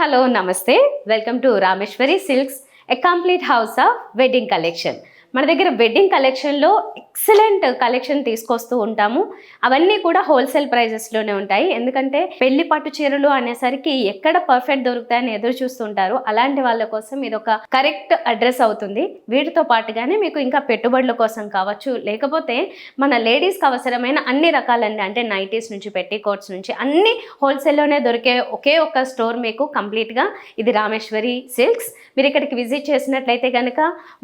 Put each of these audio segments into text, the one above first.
hi hello namaste welcome to Rameshwari silks a complete house of wedding collection మన దగ్గర wedding కలెక్షన్లో excellent collection తీసుకొస్తూ ఉంటాము. అవన్నీ కూడా హోల్సేల్ ప్రైజెస్లోనే ఉంటాయి. ఎందుకంటే పెళ్ళి పట్టు చీరలు అనేసరికి ఎక్కడ పర్ఫెక్ట్ దొరుకుతాయని ఎదురు చూస్తుంటారు. అలాంటి వాళ్ళ కోసం ఇది ఒక కరెక్ట్ అడ్రస్ అవుతుంది. వీటితో పాటుగానే మీకు ఇంకా పెట్టుబడుల కోసం కావచ్చు. లేకపోతే మన లేడీస్కి అవసరమైన అన్ని రకాలన్నీ అంటే నైటీస్ నుంచి పెట్టి కోట్స్ నుంచి అన్ని హోల్సేల్లోనే దొరికే ఒకే ఒక్క స్టోర్ మీకు కంప్లీట్గా ఇది రామేశ్వరి సిల్క్స్ మీరు ఇక్కడికి విజిట్ చేసినట్లయితే కనుక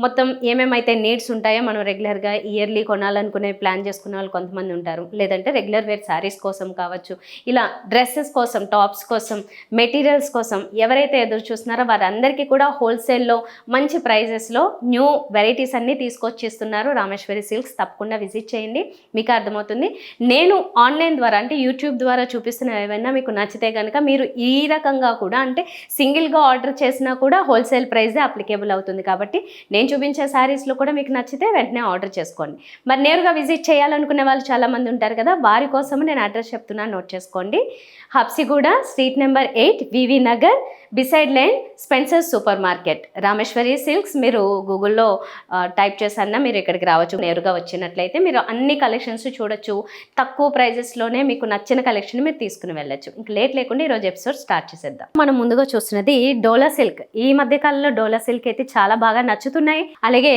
మొత్తం ఏమేమైతే నీడ్స్ ఉంటాయో? మనం రెగ్యులర్గా ఇయర్లీ కొనాలనుకునే ప్లాన్ చేసుకునే వాళ్ళు కొంతమంది ఉంటారు. లేదంటే రెగ్యులర్ వేర్ శారీస్ కోసం కావచ్చు ఇలా డ్రెస్సెస్ కోసం టాప్స్ కోసం మెటీరియల్స్ కోసం ఎవరైతే ఎదురు చూస్తున్నారో వారందరికీ కూడా హోల్సేల్లో మంచి ప్రైజెస్లో న్యూ వెరైటీస్ అన్నీ తీసుకొచ్చిస్తున్నారు. రామేశ్వరి సిల్క్స్ తప్పకుండా విజిట్ చేయండి. మీకు అర్థమవుతుంది. నేను ఆన్లైన్ ద్వారా అంటే యూట్యూబ్ ద్వారా చూపిస్తున్న ఏమైనా మీకు నచ్చితే కనుక మీరు ఈ రకంగా కూడా అంటే సింగిల్గా ఆర్డర్ చేసినా కూడా హోల్సేల్ ప్రైజే అప్లికేబుల్ అవుతుంది. కాబట్టి నేను చూపించే శారీస్లో కూడా మీకు నచ్చితే వెంటనే ఆర్డర్ చేసుకోండి. మరి నేరుగా విజిట్ చేయాలనుకునే వాళ్ళు చాలామంది ఉంటారు కదా వారి కోసం నేను అడ్రస్ చెప్తున్నాను నోట్ చేసుకోండి. Habsiguda street number eight VV Nagar beside lane Spencer super market. Rameshwari silks మీరు గూగుల్లో టైప్ చేసన్నా మీరు ఇక్కడికి రావచ్చు. నేరుగా వచ్చినట్లయితే మీరు అన్ని కలెక్షన్స్ చూడొచ్చు. తక్కువ ప్రైజెస్లోనే మీకు నచ్చిన కలెక్షన్ మీరు తీసుకుని వెళ్ళొచ్చు. ఇంక లేట్ లేకుండా ఈరోజు ఎపిసోడ్ స్టార్ట్ చేసేద్దాం. మనం ముందుగా చూస్తున్నది డోలా సిల్క్. ఈ మధ్య కాలంలో డోలా సిల్క్ అయితే చాలా బాగా నచ్చుతున్నాయి. అలాగే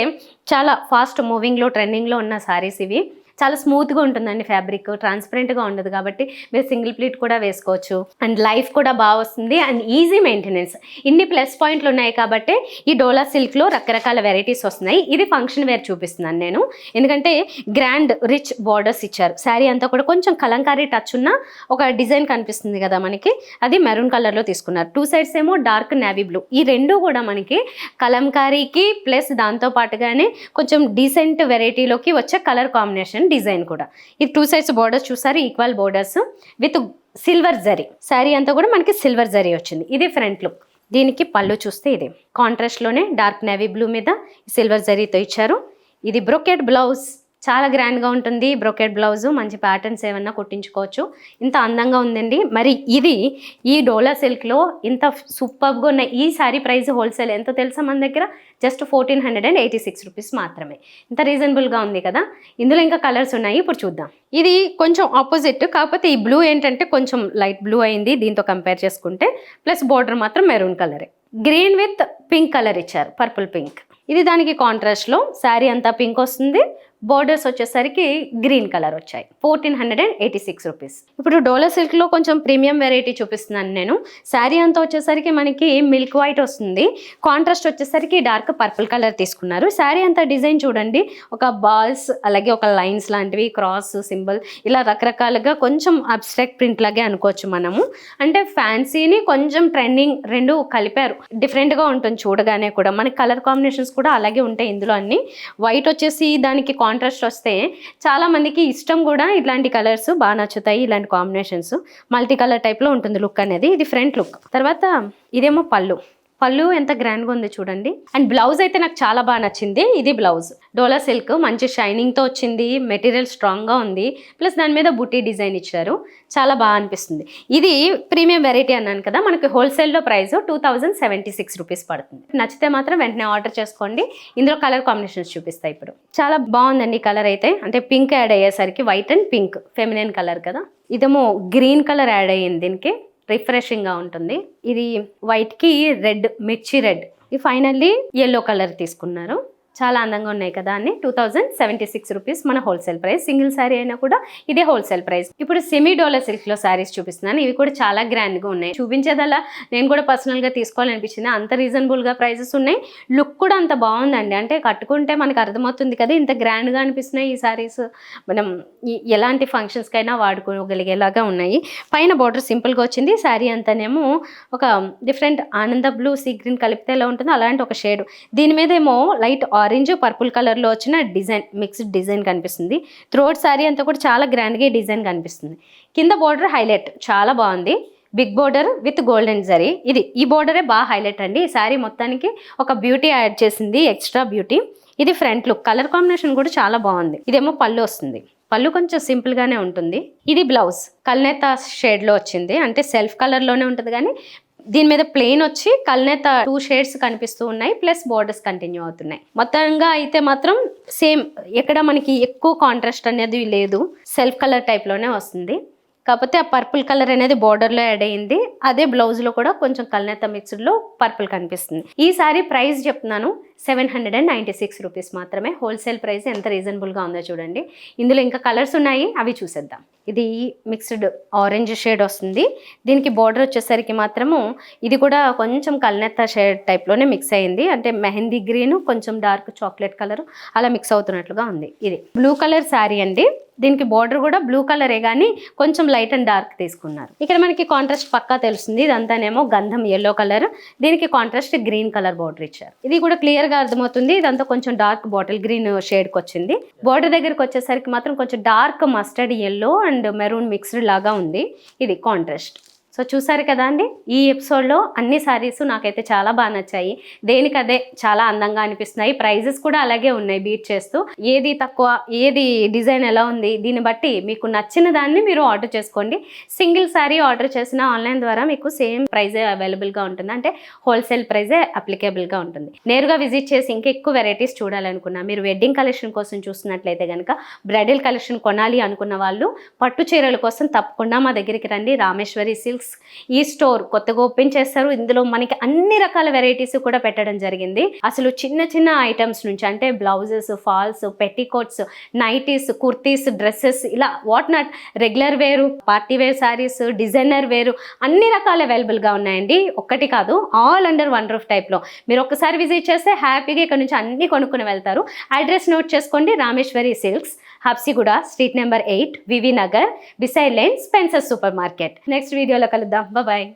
చాలా ఫాస్ట్ మూవింగ్లో ట్రెండింగ్లో ఉన్న సారీస్ ఇవి. చాలా స్మూత్గా ఉంటుందండి ఫ్యాబ్రిక్ ట్రాన్స్పరెంట్గా ఉండదు కాబట్టి మీరు సింగిల్ ప్లీట్ కూడా వేసుకోవచ్చు. అండ్ లైఫ్ కూడా బాగా వస్తుంది అండ్ ఈజీ మెయింటెనెన్స్ ఇన్ని ప్లస్ పాయింట్లు ఉన్నాయి కాబట్టి ఈ డోలా సిల్క్లో రకరకాల వెరైటీస్ వస్తున్నాయి. ఇది ఫంక్షన్ వేర్ చూపిస్తున్నాను నేను. ఎందుకంటే గ్రాండ్ రిచ్ బార్డర్స్ ఇచ్చారు. శారీ అంతా కూడా కొంచెం కలంకారీ టచ్ ఉన్న ఒక డిజైన్ కనిపిస్తుంది కదా మనకి. అది మెరూన్ కలర్లో తీసుకున్నారు. టూ సైడ్స్ ఏమో డార్క్ నేవీ బ్లూ ఈ రెండు కూడా మనకి కలంకారీకి ప్లస్ దాంతో పాటుగానే కొంచెం డీసెంట్ వెరైటీలోకి వచ్చే కలర్ కాంబినేషన్ డిజైన్ కూడా. ఇది టూ సైడ్స్ బోర్డర్స్ చూసారు? Equal borders with silver zari sari అంతా కూడా మనకి సిల్వర్ జరీ వచ్చింది. ఇది ఫ్రంట్ లుక్ దీనికి పళ్ళు చూస్తే ఇది. కాంట్రాస్ట్లోనే డార్క్ నేవీ బ్లూ మీద సిల్వర్ జరీతో ఇచ్చారు. ఇది బ్రొకెట్ బ్లౌజ్ చాలా గ్రాండ్గా ఉంటుంది. బ్రొకెట్ బ్లౌజు మంచి ప్యాటర్న్స్ ఏమన్నా కుట్టించుకోవచ్చు. ఇంత అందంగా ఉందండి. మరి ఇది ఈ డోలా సిల్క్లో ఇంత సూపర్గా ఉన్న ఈ శారీ ప్రైస్ హోల్సేల్ ఎంతో తెలుసా మన దగ్గర? Just fourteen hundred and eighty six rupees మాత్రమే. ఇంత రీజనబుల్గా ఉంది కదా? ఇందులో ఇంకా కలర్స్ ఉన్నాయి. ఇప్పుడు చూద్దాం. ఇది కొంచెం ఆపోజిట్. కాకపోతే ఈ బ్లూ ఏంటంటే కొంచెం లైట్ బ్లూ అయింది దీంతో కంపేర్ చేసుకుంటే. ప్లస్ బార్డర్ మాత్రం మెరూన్ కలరే. గ్రీన్ విత్ పింక్ కలర్ ఇచ్చారు. Purple pink. ఇది దానికి కాంట్రాస్ట్లో శారీ అంతా పింక్ వస్తుంది. బోర్డర్స్ వచ్చేసరికి గ్రీన్ కలర్ వచ్చాయి. Fourteen hundred and eighty six rupees ఇప్పుడు డోలో సిల్క్లో కొంచెం ప్రీమియం వెరైటీ చూపిస్తున్నాను నేను. శారీ అంతా వచ్చేసరికి మనకి మిల్క్ వైట్ వస్తుంది. కాంట్రాస్ట్ వచ్చేసరికి డార్క్ పర్పుల్ కలర్ తీసుకున్నారు. శారీ అంతా డిజైన్ చూడండి. ఒక బాల్స్ అలాగే ఒక లైన్స్ లాంటివి క్రాస్ సింబల్ ఇలా రకరకాలుగా కొంచెం అబ్స్ట్రాక్ట్ ప్రింట్ లాగే అనుకోవచ్చు మనము. అంటే ఫ్యాన్సీని కొంచెం ట్రెండింగ్ రెండు కలిపారు. డిఫరెంట్గా ఉంటుంది చూడగానే కూడా. మనకి కలర్ కాంబినేషన్స్ కూడా అలాగే ఉంటాయి ఇందులో అన్ని. వైట్ వచ్చేసి దానికి కాంట్రాస్ట్ వస్తే చాలా మందికి ఇష్టం కూడా ఇట్లాంటి కలర్స్ బాగా నచ్చుతాయి ఇలాంటి కాంబినేషన్స్ మల్టీ కలర్ టైప్లో ఉంటుంది లుక్ అనేది ఇది ఫ్రంట్ లుక్ తర్వాత ఇదేమో పళ్ళు. పళ్ళు ఎంత గ్రాండ్గా ఉంది చూడండి. అండ్ బ్లౌజ్ అయితే నాకు చాలా బాగా నచ్చింది. ఇది బ్లౌజ్. డోలా సిల్క్ మంచి షైనింగ్తో వచ్చింది. మెటీరియల్ స్ట్రాంగ్గా ఉంది. ప్లస్ దాని మీద బుట్టి డిజైన్ ఇచ్చారు. చాలా బాగా అనిపిస్తుంది. ఇది ప్రీమియం వెరైటీ అన్నాను కదా మనకి హోల్సేల్లో price two thousand seventy six rupees పడుతుంది. నచ్చితే మాత్రం వెంటనే ఆర్డర్ చేసుకోండి. ఇందులో కలర్ కాంబినేషన్స్ చూపిస్తాయి ఇప్పుడు. చాలా బాగుందండి కలర్ అయితే. అంటే పింక్ యాడ్ అయ్యేసరికి white and pink feminine colour కదా. ఇదేమో గ్రీన్ కలర్ యాడ్ అయ్యింది దీనికి. రిఫ్రెషింగ్గా ఉంటుంది. ఇది వైట్కి రెడ్ మిర్చి రెడ్. ఈ ఫైనల్లీ ఎల్లో కలర్ తీసుకున్నారు. చాలా అందంగా ఉన్నాయి కదా అని two thousand seventy six rupees మన హోల్సేల్ ప్రైస్. సింగిల్ శారీ అయినా కూడా ఇదే హోల్సేల్ ప్రైస్. ఇప్పుడు సెమీ డోలర్ సిల్క్లో శారీస్ చూపిస్తున్నాను. ఇవి కూడా చాలా గ్రాండ్గా ఉన్నాయి. చూపించేదల్లా నేను కూడా పర్సనల్గా తీసుకోవాలనిపించింది. అంత రీజనబుల్గా ప్రైజెస్ ఉన్నాయి. లుక్ కూడా అంత బాగుందండి. అంటే కట్టుకుంటే మనకు అర్థమవుతుంది కదా ఇంత గ్రాండ్గా అనిపిస్తున్నాయి ఈ శారీస్ మనం ఈ- ఎలాంటి ఫంక్షన్స్కైనా వాడుకోగలిగేలాగా ఉన్నాయి. పైన బార్డర్ సింపుల్గా వచ్చింది. శారీ అంతానేమో ఒక డిఫరెంట్ ఆనంద బ్లూ సీ గ్రీన్ కలిపితే ఎలా ఉంటుందో అలాంటి ఒక షేడ్ దీని మీద ఏమో లైట్ ఆరెంజ్ ఆరెంజ్ పర్పుల్ కలర్లో వచ్చిన డిజైన్ మిక్స్డ్ డిజైన్ కనిపిస్తుంది. థ్రోట్ శారీ అంతా కూడా చాలా గ్రాండ్గా డిజైన్ కనిపిస్తుంది. కింద బోర్డర్ హైలైట్ చాలా బాగుంది. Big border with golden zari. ఇది ఈ బోర్డరే బాగా హైలైట్ అండి. ఈ శారీ మొత్తానికి ఒక బ్యూటీ యాడ్ చేసింది ఎక్స్ట్రా బ్యూటీ. ఇది ఫ్రంట్ లుక్. కలర్ కాంబినేషన్ కూడా చాలా బాగుంది. ఇదేమో పళ్ళు వస్తుంది. పళ్ళు కొంచెం సింపుల్గానే ఉంటుంది. ఇది బ్లౌజ్. కల్నేత షేడ్లో వచ్చింది. అంటే సెల్ఫ్ కలర్లోనే ఉంటుంది కానీ దీని మీద ప్లెయిన్ వచ్చి కల్నేత టూ షేడ్స్ కనిపిస్తూ ఉన్నాయి ప్లస్ బోర్డర్స్ కంటిన్యూ అవుతున్నాయి. మొత్తంగా అయితే మాత్రం సేమ్ ఎక్కడ మనకి ఎక్కువ కాంట్రాస్ట్ అనేది లేదు. సెల్ఫ్ కలర్ టైప్లోనే వస్తుంది. కాకపోతే ఆ పర్పుల్ కలర్ అనేది బోర్డర్లో యాడ్ అయింది. అదే బ్లౌజ్లో కూడా కొంచెం కల్నేత మిక్స్డ్లో పర్పుల్ కనిపిస్తుంది. ఈ సారీ ప్రైస్ చెప్తున్నాను. Seven hundred and ninety six rupees మాత్రమే. హోల్సేల్ ప్రైస్ ఎంత రీజనబుల్గా ఉందో చూడండి. ఇందులో ఇంకా కలర్స్ ఉన్నాయి అవి చూసేద్దాం. ఇది మిక్స్డ్ ఆరెంజ్ షేడ్ వస్తుంది. దీనికి బార్డర్ వచ్చేసరికి మాత్రము ఇది కూడా కొంచెం కల్నెత్త షేడ్ టైప్లోనే మిక్స్ అయింది. అంటే మెహందీ గ్రీన్ కొంచెం డార్క్ చాక్లెట్ కలర్ అలా మిక్స్ అవుతున్నట్లుగా ఉంది ఇది. బ్లూ కలర్ శారీ అండి. దీనికి బార్డర్ కూడా బ్లూ కలరే కానీ కొంచెం లైట్ అండ్ డార్క్ తీసుకున్నారు. ఇక్కడ మనకి కాంట్రాస్ట్ పక్కా తెలుస్తుంది. ఇదంతానేమో గంధం ఎల్లో కలర్. దీనికి కాంట్రాస్ట్ గ్రీన్ కలర్ బార్డర్ ఇచ్చారు. ఇది కూడా క్లియర్ గా అర్థమవుతుంది. ఇదంతా కొంచెం డార్క్ బాటిల్ గ్రీన్ షేడ్కి వచ్చింది. బోర్డర్ దగ్గరకు వచ్చేసరికి మాత్రం కొంచెం dark mustard yellow and maroon mixed లాగా ఉంది. ఇది కాంట్రాస్ట్. సో చూసారు కదా అండి? ఈ ఎపిసోడ్లో అన్ని సారీస్ నాకైతే చాలా బాగా నచ్చాయి. దేనికదే చాలా అందంగా అనిపిస్తున్నాయి. ప్రైజెస్ కూడా అలాగే ఉన్నాయి బీట్ చేస్తూ. ఏది తక్కువ ఏది డిజైన్ ఎలా ఉంది దీన్ని బట్టి మీకు నచ్చిన దాన్ని మీరు ఆర్డర్ చేసుకోండి. సింగిల్ సారీ ఆర్డర్ చేసిన ఆన్లైన్ ద్వారా మీకు సేమ్ ప్రైజే అవైలబుల్గా ఉంటుంది. అంటే హోల్సేల్ ప్రైజే అప్లికేబుల్గా ఉంటుంది. నేరుగా విజిట్ చేసి ఇంకా ఎక్కువ వెరైటీస్ చూడాలనుకున్నా మీరు వెడ్డింగ్ కలెక్షన్ కోసం చూస్తున్నట్లయితే కనుక బ్రైడల్ కలెక్షన్ కొనాలి అనుకున్న వాళ్ళు పట్టు చీరల కోసం తప్పకుండా మా దగ్గరికి రండి. రామేశ్వరి సిల్క్ సిల్క్స్ ఈ స్టోర్ కొత్తగా ఓపెన్ చేస్తారు. ఇందులో మనకి అన్ని రకాల వెరైటీస్ కూడా పెట్టడం జరిగింది. అసలు చిన్న చిన్న ఐటమ్స్ నుంచి అంటే blouses falls petticoats nighties kurtis dresses ఇలా what not regular wear party wear saris designer wear అన్ని రకాల అవైలబుల్గా ఉన్నాయండి. ఒక్కటి కాదు ఆల్ అండర్ వన్ రూఫ్ టైప్లో మీరు ఒక్కసారి విజిట్ చేస్తే హ్యాపీగా ఇక్కడ నుంచి అన్ని కొనుక్కుని వెళ్తారు. అడ్రస్ నోట్ చేసుకోండి. Rameshwari silks Habsiguda street number eight VV Nagar beside lane Spencer super market. Next వీడియోలో కలుద్దాం బాయ్